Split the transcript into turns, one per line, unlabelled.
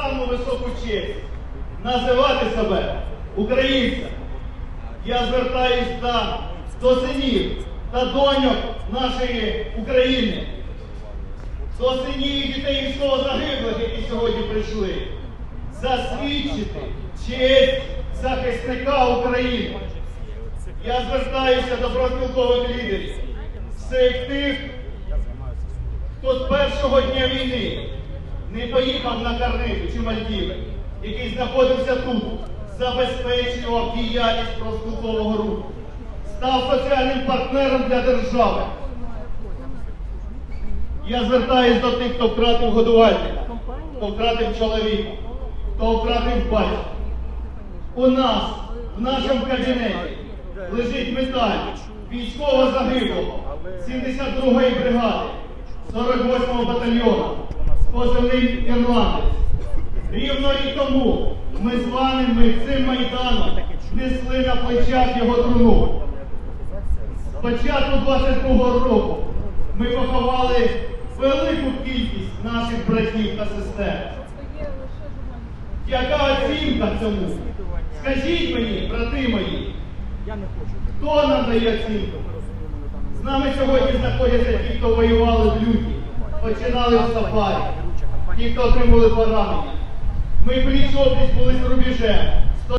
саму високу честь називати себе українцем. Я звертаюсь до, синів та доньок нашої України, до синів і дітей військово загиблих, які сьогодні прийшли, засвідчити честь захисника України. Я звертаюся до профспілкових лідерів, всіх тих, хто з першого дня війни не поїхав на Карниту чи Мальдіви, який знаходився тут, забезпечував діяльність профспілкового руху, став соціальним партнером для держави. Я звертаюсь до тих, хто втратив годувальника, хто втратив чоловіка, хто втратив батька. У нас, в нашому кабінеті, лежить медаль військово загиблого 72-ї бригади, 48-го батальйону позивним Ірландець. Рівно рік тому ми з вами ми цим майданом несли на плечах його труну. З початку 22-го року ми поховали велику кількість наших братів та сестер. Яка оцінка цьому? Скажіть мені, брати мої, хто нам дає оцінку? З нами сьогодні знаходяться ті, хто воювали в люті, починали в сафарі, ті, хто отримали поранення. Ми пліч опліч були з рубежем,